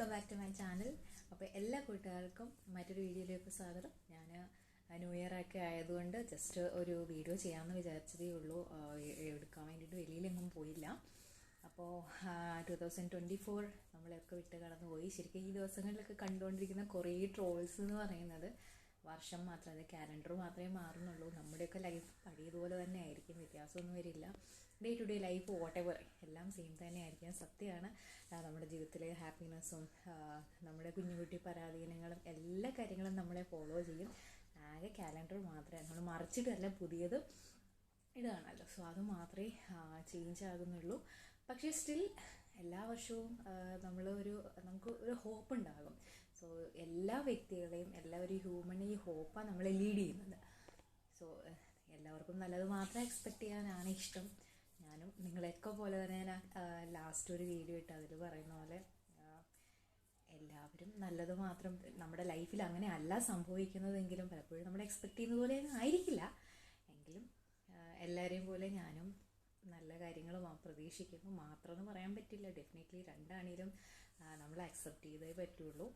Welcome back to my channel അപ്പോൾ എല്ലാ കൂട്ടുകാർക്കും മറ്റൊരു വീഡിയോയിലേക്ക് സ്വാഗതം. ഞാൻ ന്യൂ ഇയർ ഒക്കെ ആയതുകൊണ്ട് ജസ്റ്റ് ഒരു വീഡിയോ ചെയ്യാമെന്ന് വിചാരിച്ചതേ ഉള്ളൂ. എടുക്കാൻ വേണ്ടിയിട്ട് വെളിയിലെങ്ങും പോയില്ല. അപ്പോൾ ടു തൗസൻഡ് ട്വന്റി ഫോർ നമ്മളെയൊക്കെ വിട്ട് കടന്നു പോയി ശരിക്കും ഈ ദിവസങ്ങളിലൊക്കെ കണ്ടുകൊണ്ടിരിക്കുന്ന കുറേ ട്രോൾസ് എന്ന് പറയുന്നത് വർഷം മാത്രം അത് കാലണ്ടർ മാത്രമേ മാറുന്നുള്ളൂ. നമ്മുടെയൊക്കെ ലൈഫ് പഴയതുപോലെ തന്നെ ആയിരിക്കും വ്യത്യാസമൊന്നും വരില്ല. Day to day life whatever എല്ലാം സെയിം തന്നെ ആയിരിക്കും. സത്യമാണ്. നമ്മുടെ ജീവിതത്തിലെ ഹാപ്പിനെസ്സും നമ്മുടെ കുഞ്ഞു കുട്ടി പരാധീനങ്ങളും എല്ലാ കാര്യങ്ങളും നമ്മളെ ഫോളോ ചെയ്യും. ആകെ കാലണ്ടർ മാത്രമേ നമ്മൾ മറിച്ചിട്ടല്ല പുതിയത് ഇതാണല്ലോ സോ അത് മാത്രമേ ചേഞ്ച് ആകുന്നുള്ളൂ. പക്ഷേ സ്റ്റിൽ എല്ലാ വർഷവും നമ്മൾ ഒരു നമുക്ക് ഒരു ഹോപ്പ് ഉണ്ടാകും. സോ എല്ലാ വ്യക്തികളെയും എല്ലാ ഒരു ഹ്യൂമനെ ഈ ഹോപ്പാണ് നമ്മളെ ലീഡ് ചെയ്യുന്നത്. സോ എല്ലാവർക്കും നല്ലത് മാത്രം എക്സ്പെക്റ്റ് ചെയ്യാനാണ് ഇഷ്ടം. ഞാനും നിങ്ങളെയൊക്കെ പോലെ തന്നെ ഞാൻ ലാസ്റ്റ് ഒരു വീഡിയോ ഇട്ട് അതിൽ പറയുന്ന പോലെ എല്ലാവരും നല്ലത് മാത്രം നമ്മുടെ ലൈഫിൽ അങ്ങനെ അല്ല സംഭവിക്കുന്നതെങ്കിലും പലപ്പോഴും നമ്മൾ എക്സ്പെക്ട് ചെയ്യുന്ന പോലെ ആയിരിക്കില്ല. എങ്കിലും എല്ലാവരെയും പോലെ ഞാനും നല്ല കാര്യങ്ങൾ പ്രതീക്ഷിക്കുന്നു. മാത്രം എന്ന് പറയാൻ പറ്റില്ല. ഡെഫിനറ്റ്ലി രണ്ടാണെങ്കിലും നമ്മൾ അക്സെപ്റ്റ് ചെയ്തേ പറ്റുള്ളൂ.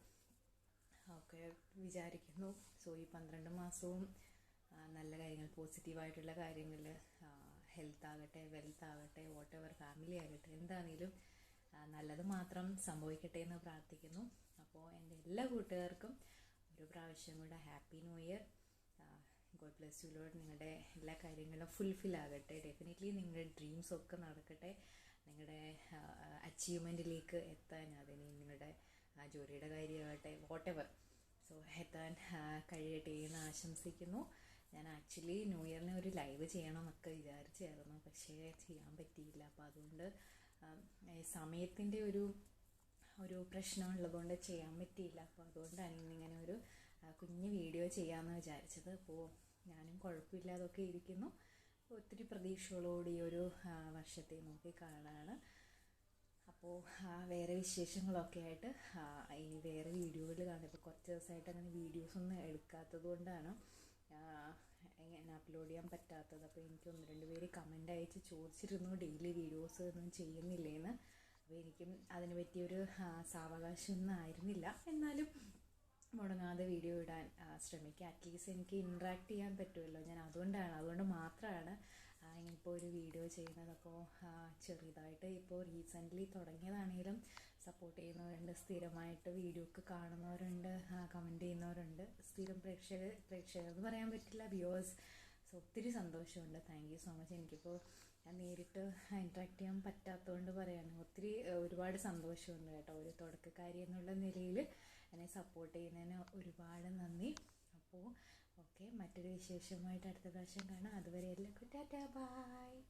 ഒക്കെ വിചാരിക്കുന്നു. സോ ഈ പന്ത്രണ്ട് മാസവും നല്ല കാര്യങ്ങൾ പോസിറ്റീവായിട്ടുള്ള കാര്യങ്ങൾ ഹെൽത്ത് ആകട്ടെ വെൽത്ത് ആകട്ടെ വാട്ട് എവർ ഫാമിലി ആകട്ടെ എന്താണെങ്കിലും നല്ലത് മാത്രം സംഭവിക്കട്ടെ എന്ന് പ്രാർത്ഥിക്കുന്നു. അപ്പോൾ എന്റെ എല്ലാ കൂട്ടുകാർക്കും ഒരു പ്രാവശ്യം കൂടെ happy new year God bless you Lord നിങ്ങളുടെ എല്ലാ കാര്യങ്ങളും ഫുൾഫിൽ ആകട്ടെ. ഡെഫിനറ്റ്ലി നിങ്ങളുടെ ഡ്രീംസ് ഒക്കെ നടക്കട്ടെ. നിങ്ങളുടെ അച്ചീവ്മെന്റിലേക്ക് എത്താൻ അതിന് നിങ്ങളുടെ ആ, ജോലിയുടെ കാര്യമാകട്ടെ വാട്ട് എവർ സോ എത്താൻ കഴിയട്ടെ എന്ന് ആശംസിക്കുന്നു. ഞാൻ ആക്ച്വലി ന്യൂ ഇയറിന് ഒരു ലൈവ് ചെയ്യണമെന്നൊക്കെ വിചാരിച്ചായിരുന്നു. പക്ഷേ ചെയ്യാൻ പറ്റിയില്ല. അപ്പോൾ അതുകൊണ്ട് സമയത്തിന്റെ ഒരു ഒരു പ്രശ്നമുള്ളതുകൊണ്ട് ചെയ്യാൻ പറ്റിയില്ല. അപ്പോൾ അതുകൊണ്ടാണ് ഇങ്ങനെ ഒരു കുഞ്ഞ് വീഡിയോ ചെയ്യാമെന്ന് വിചാരിച്ചത്. അപ്പോൾ ഞാനും കുഴപ്പമില്ലാതൊക്കെ ഇരിക്കുന്നു. ഒത്തിരി പ്രതീക്ഷകളോട് ഈ ഒരു വർഷത്തെ നോക്കി കാണാണ് അപ്പോൾ വേറെ വിശേഷങ്ങളൊക്കെ ആയിട്ട് ഇനി വേറെ വീഡിയോകൾ കാണും ഇപ്പോൾ കുറച്ച് ദിവസമായിട്ട് അങ്ങനെ വീഡിയോസ് ഒന്നും എടുക്കാത്തത് കൊണ്ടാണ് എങ്ങനെ അപ്ലോഡ് ചെയ്യാൻ പറ്റാത്തത്. അപ്പോൾ എനിക്ക് ഒന്ന് രണ്ട് പേര് കമന്റ് അയച്ച് ചോദിച്ചിരുന്നു ഡെയിലി വീഡിയോസ് ഒന്നും ചെയ്യുന്നില്ലേന്ന്. അപ്പോൾ എനിക്കും അതിന് പറ്റിയൊരു സാവകാശമൊന്നും ആയിരുന്നില്ല. എന്നാലും മുടങ്ങാതെ വീഡിയോ ഇടാൻ ശ്രമിക്കുക. അറ്റ്ലീസ്റ്റ് എനിക്ക് ഇൻട്രാക്ട് ചെയ്യാൻ പറ്റുമല്ലോ. ഞാൻ അതുകൊണ്ടാണ് അതുകൊണ്ട് മാത്രമാണ് ഇപ്പോൾ ഒരു വീഡിയോ ചെയ്യുന്നത് അപ്പോൾ ചെറിയതായിട്ട് ഇപ്പോൾ റീസെന്റ്ലി തുടങ്ങിയതാണെങ്കിലും സപ്പോർട്ട് ചെയ്യുന്നവരുണ്ട് സ്ഥിരമായിട്ട് വീഡിയോ ഒക്കെ കാണുന്നവരുണ്ട് കമന്റ് ചെയ്യുന്നവരുണ്ട്. സ്ഥിരം പ്രേക്ഷകർ പ്രേക്ഷകർ എന്ന് പറയാൻ പറ്റില്ല വ്യൂവേഴ്സ് സോ ഒത്തിരി സന്തോഷമുണ്ട്. താങ്ക് യു സോ മച്ച് എനിക്കിപ്പോൾ ഞാൻ നേരിട്ട് ഇൻട്രാക്ട് ചെയ്യാൻ പറ്റാത്തതുകൊണ്ട് പറയാണ്. ഒത്തിരി ഒരുപാട് സന്തോഷമുണ്ട് കേട്ടോ. ഒരു തുടക്കക്കാരി എന്നുള്ള നിലയിൽ എന്നെ സപ്പോർട്ട് ചെയ്യുന്നതിന് ഒരുപാട് നന്ദി. വിശേഷമായിട്ട് അടുത്ത പ്രാവശ്യം കാണാം. അതുവരെ എല്ലാവർക്കും ടാറ്റാ ബൈ